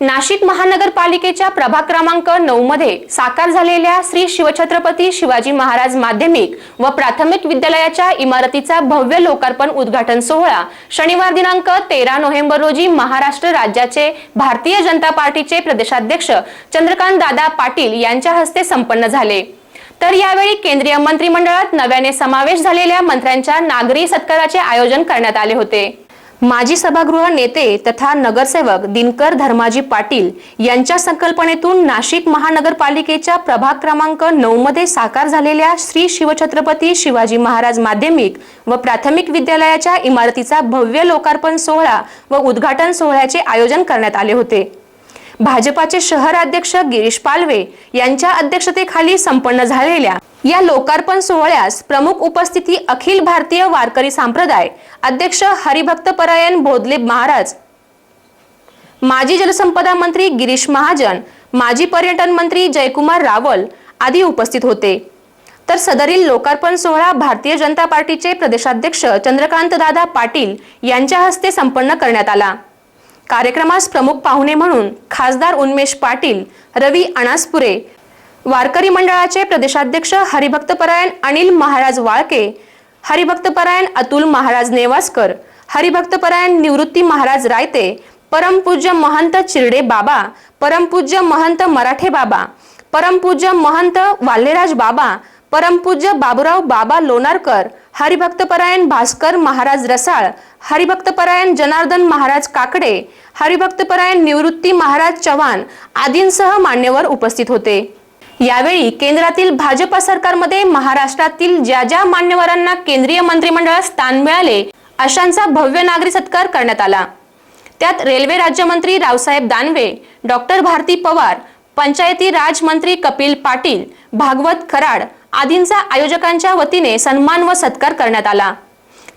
नाशिक महानगरपालिकेच्या प्रभाग क्रमांक नऊ मध्ये साकार झालेल्या श्री शिवछत्रपती शिवाजी महाराज माध्यमिक व प्राथमिक विद्यालयाच्या इमारतीचा भव्य लोकार्पण उद्घाटन सोहळा शनिवार दिनांक तेरा नोव्हेंबर रोजी महाराष्ट्र राज्याचे भारतीय जनता पार्टीचे प्रदेशाध्यक्ष चंद्रकांत दादा पाटील यांच्या हस्ते संपन्न झाले. तर यावेळी केंद्रीय मंत्रिमंडळात नव्याने समावेश झालेल्या मंत्र्यांच्या नागरी सत्काराचे आयोजन करण्यात आले होते. माजी सभागृह नेते तथा नगरसेवक दिनकर धर्माजी पाटील यांच्या संकल्पनेतून नाशिक महानगरपालिकेच्या प्रभाग क्रमांक नऊ मध्ये साकार झालेल्या श्री शिवछत्रपती शिवाजी महाराज माध्यमिक व प्राथमिक विद्यालयाच्या इमारतीचा भव्य लोकार्पण सोहळा व उद्घाटन सोहळ्याचे आयोजन करण्यात आले होते. भाजपाचे शहर अध्यक्ष गिरीश पालवे यांच्या अध्यक्षतेखाली संपन्न झालेल्या या लोकार्पण सोहळ्यास प्रमुख उपस्थिती अखिल भारतीय वारकरी संप्रदाय अध्यक्ष हरिभक्त परायण बोधले महाराज. माजी जलसंपदा मंत्री गिरीश महाजन माजी पर्यटन मंत्री जयकुमार रावल आदी उपस्थित होते. तर सदरील लोकार्पण सोहळा भारतीय जनता पार्टीचे प्रदेशाध्यक्ष चंद्रकांत दादा पाटील यांच्या हस्ते संपन्न करण्यात आला. कार्यक्रमास प्रमुख पाहुणे म्हणून खासदार उन्मेष पाटील रवी अणासपुरे वारकरी मंडळाचे प्रदेशाध्यक्ष हरिभक्तपरायण अनिल महाराज वाळके हरिभक्तपरायण अतुल महाराज नेवासकर हरिभक्तपरायण निवृत्ती महाराज रायते परमपूज्य महंत चिरडे बाबा परमपूज्य महंत मराठे बाबा परमपूज्य महंत वाल्हेराज बाबा परमपूज्य बाबुराव बाबा लोणारकर हरिभक्तपरायण भास्कर महाराज रसाळ हरिभक्तपरायण जनार्दन महाराज काकडे हरिभक्तपरायण निवृत्ती महाराज चव्हाण आदींसह मान्यवर उपस्थित होते. यावेळी केंद्रातील भाजपा सरकारमध्ये महाराष्ट्रातील ज्या ज्या मान्यवरांना केंद्रीय मंत्रिमंडळात स्थान मिळाले अशांचा भव्य नागरी सत्कार करण्यात आला. त्यात रेल्वे राज्यमंत्री रावसाहेब दानवे डॉक्टर भारती पवार पंचायती राजमंत्री कपिल पाटील भागवत खराड आदींचा आयोजकांच्या वतीने सन्मान व सत्कार करण्यात आला.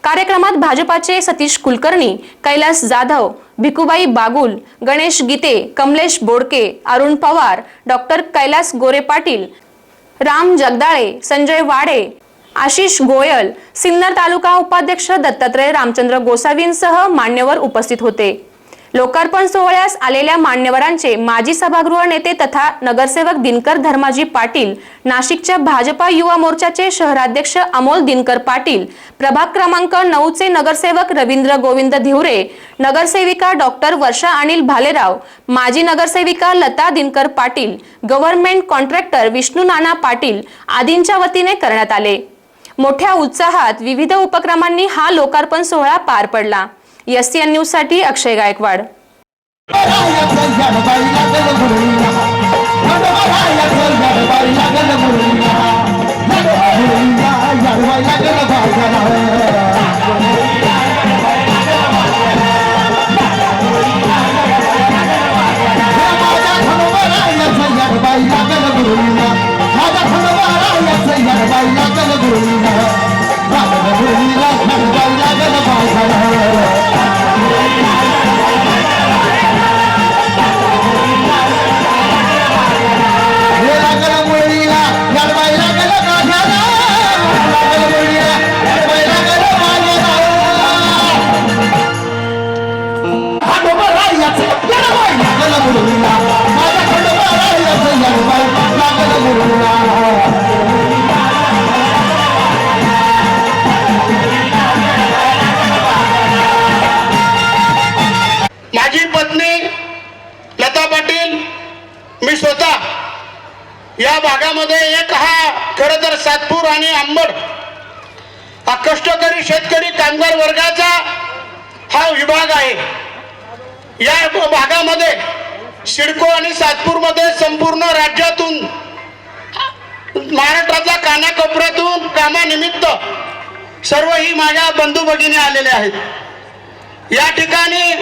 कार्यक्रमात भाजपाचे सतीश कुलकर्णी कैलास जाधव भिकुबाई बागुल गणेश गीते कमलेश बोडके अरुण पवार डॉक्टर कैलास गोरे पाटील राम जगदाळे संजय वाडे आशिष गोयल सिन्नर तालुका उपाध्यक्ष दत्तात्रय रामचंद्र गोसावींसह मान्यवर उपस्थित होते. लोकार्पण सोहळ्यास आलेल्या मान्यवरांचे माजी सभागृह नेते तथा नगरसेवक दिनकर धर्माजी पाटील नाशिकच्या भाजपा युवा मोर्चाचे शहराध्यक्ष अमोल दिनकर पाटील प्रभाग क्रमांक नऊचे नगरसेवक रवींद्र गोविंद धिवरे नगरसेविका डॉक्टर वर्षा अनिल भालेराव माजी नगरसेविका लता दिनकर पाटील गव्हर्नमेंट कॉन्ट्रॅक्टर विष्णू नाना पाटील आदींच्या वतीने करण्यात आले. मोठ्या उत्साहात विविध उपक्रमांनी हा लोकार्पण सोहळा पार पडला. एस टी एन न्यूजसाठी अक्षय गायकवाड या भागामध्ये एक हा खर तर सातपूर आणि आंबड हा कष्टकरी शेतकरी कामगार वर्गाचा हा विभाग आहे. या भागामध्ये सिडको आणि सातपूरमध्ये संपूर्ण राज्यातून महाराष्ट्राच्या कानाकोपऱ्यातून कामानिमित्त सर्व ही माझ्या बंधू भगिनी आलेले आहेत. या ठिकाणी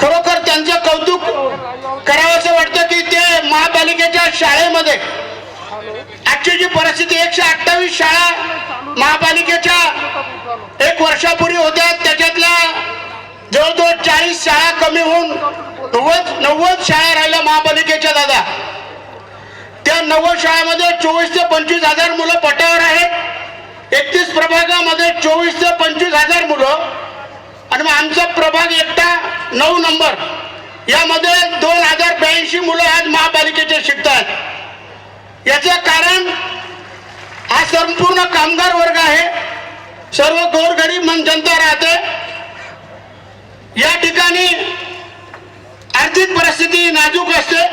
खरोखर त्यांचं कौतुक करावंसं वाटतं की ते महापालिकेच्या शाळेमध्ये आजची जी परिस्थिती एकशे अठ्ठावीस शाळा महापालिकेच्या एक वर्षापूर्वी होत्या त्याच्यातल्या जवळजवळ चाळीस शाळा कमी होऊन नव्वद नव्वद शाळा राहिल्या महापालिकेच्या दादा. त्या नव्वद शाळामध्ये चोवीस ते पंचवीस हजार मुलं पटावर आहेत. एकतीस प्रभागामध्ये चोवीस ते पंचवीस हजार मुलं. आणि मग आमचा प्रभाग एकटा नऊ नंबर. यामध्ये दोन हजार ब्याऐंशी मुलं आज महापालिकेचे शिकतात. याचे कारण हा संपूर्ण कामगार वर्ग आहे. सर्व गोरगरीब मन जनता राहते. या ठिकाणी आर्थिक परिस्थिती नाजूक असते.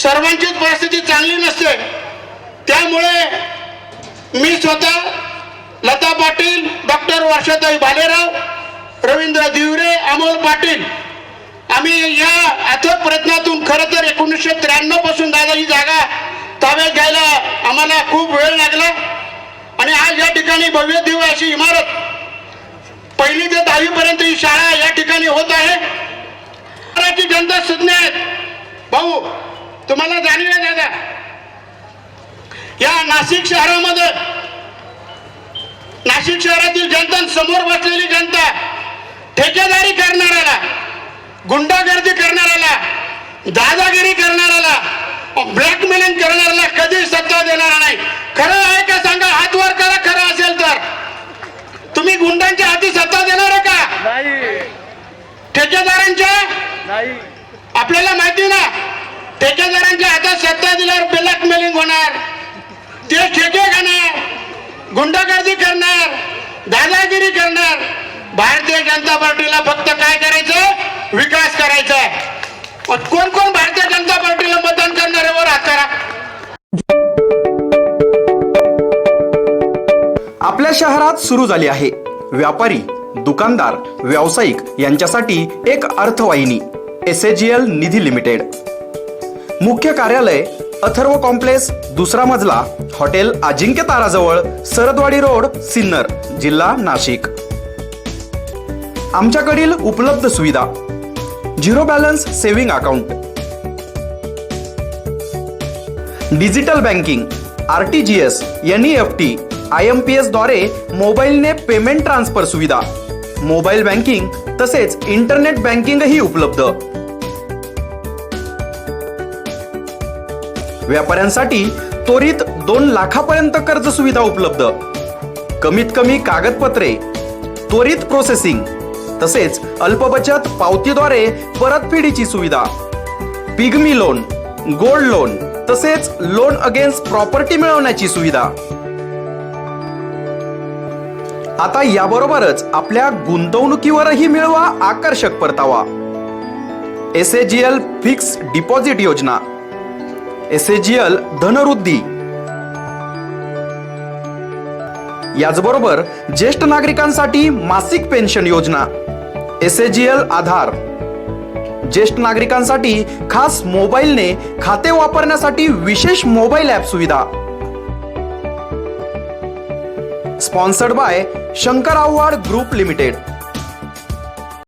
सर्वांचीच परिस्थिती चांगली नसते. त्यामुळे मी स्वतः लता पाटील डॉक्टर वर्षाताई भालेराव रवींद्र दिवरे अमोल पाटील. आम्ही या अथक प्रयत्नातून खरं तर एकोणीसशे त्र्याण्णवपासून दादा ही जागा ताब्यात घ्यायला आम्हाला खूप वेळ लागला. आणि आज या ठिकाणी भव्य दिव्य अशी इमारत पहिली ते दहावी पर्यंत ही शाळा या ठिकाणी होत आहे. मराठी जनता सुज्ञ आहेत. भाऊ तुम्हाला जाणीव आहे दादा? या नाशिक शहरामध्ये नाशिक शहरातील जनता समोर बसलेली जनता ठेकेदारी करणाऱ्याला गुंडागर्दी करणाऱ्याला दादागिरी करणाऱ्याला ब्लॅकमेलिंग करणाऱ्याला कधी सत्ता देणार नाही. खरं आहे का सांगा? हात वर करा खरं असेल तर. तुम्ही गुंडांच्या हाती सत्ता देणार आहे का? ठेकेदारांच्या? नाही. आपल्याला माहिती ना? ठेकेदारांच्या हातात सत्ता दिल्यावर ब्लॅकमेलिंग होणार. ते ठेके घेणार गुंडागर्दी करणार दादागिरी करणार. भारतीय जनता पार्टीला फक्त काय करायचं विकास करायचा आहे कोण कोण भारतीय जनता पार्टीला मतदान करणार वर हात करा. आपल्या शहरात सुरू झाली आहे. व्यापारी दुकानदार व्यावसायिक यांच्यासाठी एक अर्थवाहिनी एस निधी लिमिटेड. मुख्य कार्यालय अथर्व कॉम्प्लेक्स दुसरा मजला हॉटेल अजिंक्य ताराजवळ सरदवाडी रोड सिन्नर जिल्हा नाशिक. आमच्याकडील उपलब्ध सुविधा. Zero balance saving account. Digital banking R T G S N E F T I M P एसद्वारे मोबाईलने पेमेंट ट्रान्सफर सुविधा. मोबाईल बँकिंग तसेच इंटरनेट बँकिंगही उपलब्ध. व्यापाऱ्यांसाठी त्वरित दोन लाखापर्यंत कर्ज सुविधा उपलब्ध. कमीत कमी कागदपत्रे त्वरित प्रोसेसिंग तसेच अल्पबचत पावतीद्वारे परतफेडीची सुविधा. पिगमी लोन गोल्ड लोन तसेच लोन अगेन्स्ट प्रॉपर्टी मिळवण्याची सुविधा. आता याबरोबरच आपल्या गुंतवणुकीवरही मिळवा आकर्षक परतावा. एस एल फिक्स डिपॉझिट योजना. S L Dhanvruddhi. याचबरोबर ज्येष्ठ नागरिकांसाठी मासिक पेन्शन योजना एस एल आधार. ज्येष्ठ नागरिकांसाठी खास मोबाईलने खाते वापरण्यासाठी विशेष मोबाईल ॲप सुविधा. Sponsored by Shankar Avhad group limited.